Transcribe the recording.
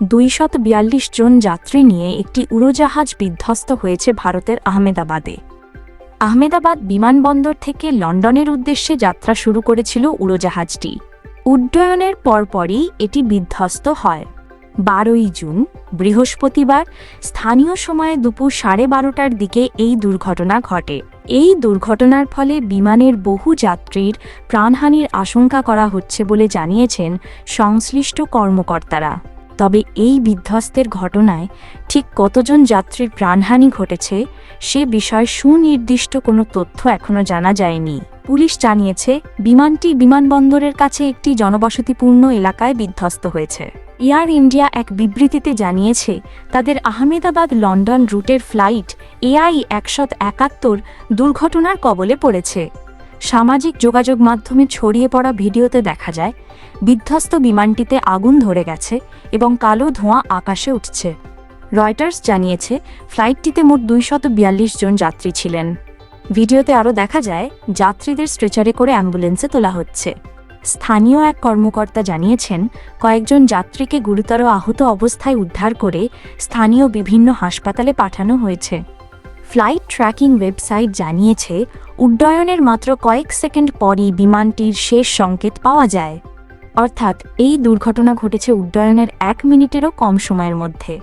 দুইশত বিয়াল্লিশ জন যাত্রী নিয়ে একটি উড়োজাহাজ বিধ্বস্ত হয়েছে ভারতের আহমেদাবাদে। আহমেদাবাদ বিমানবন্দর থেকে লন্ডনের উদ্দেশ্যে যাত্রা শুরু করেছিল উড়োজাহাজটি। উড্ডয়নের পরপরই এটি বিধ্বস্ত হয়। বারোই জুন, বৃহস্পতিবার, স্থানীয় সময়ে দুপুর সাড়ে বারোটার দিকে এই দুর্ঘটনা ঘটে। এই দুর্ঘটনার ফলে বিমানের বহু যাত্রীর প্রাণহানির আশঙ্কা করা হচ্ছে বলে জানিয়েছেন সংশ্লিষ্ট কর্মকর্তারা। তবে এই বিধ্বস্তের ঘটনায় ঠিক কতজন যাত্রীর প্রাণহানি ঘটেছে, সে বিষয়ে সুনির্দিষ্ট কোনো তথ্য এখনও জানা যায়নি। পুলিশ জানিয়েছে, বিমানটি বিমানবন্দরের কাছে একটি জনবসতিপূর্ণ এলাকায় বিধ্বস্ত হয়েছে। এয়ার ইন্ডিয়া এক বিবৃতিতে জানিয়েছে, তাদের আহমেদাবাদ লন্ডন রুটের ফ্লাইট এআই একশত একাত্তর দুর্ঘটনার কবলে পড়েছে। সামাজিক যোগাযোগ মাধ্যমে ছড়িয়ে পড়া ভিডিওতে দেখা যায়, বিধ্বস্ত বিমানটিতে আগুন ধরে গেছে এবং কালো ধোঁয়া আকাশে উঠছে। রয়টার্স জানিয়েছে, ফ্লাইটটিতে মোট দুইশত বিয়াল্লিশ জন যাত্রী ছিলেন। ভিডিওতে আরও দেখা যায়, যাত্রীদের স্ট্রেচারে করে অ্যাম্বুলেন্সে তোলা হচ্ছে। স্থানীয় এক কর্মকর্তা জানিয়েছেন, কয়েকজন যাত্রীকে গুরুতর আহত অবস্থায় উদ্ধার করে স্থানীয় বিভিন্ন হাসপাতালে পাঠানো হয়েছে। ফ্লাইট ট্র্যাকিং ওয়েবসাইট জানিয়েছে, উড্ডয়নের মাত্র কয়েক সেকেন্ড পরই বিমানটির শেষ সংকেত পাওয়া যায়। অর্থাৎ, এই দুর্ঘটনা ঘটেছে উড্ডয়নের এক মিনিটেরও কম সময়ের মধ্যে।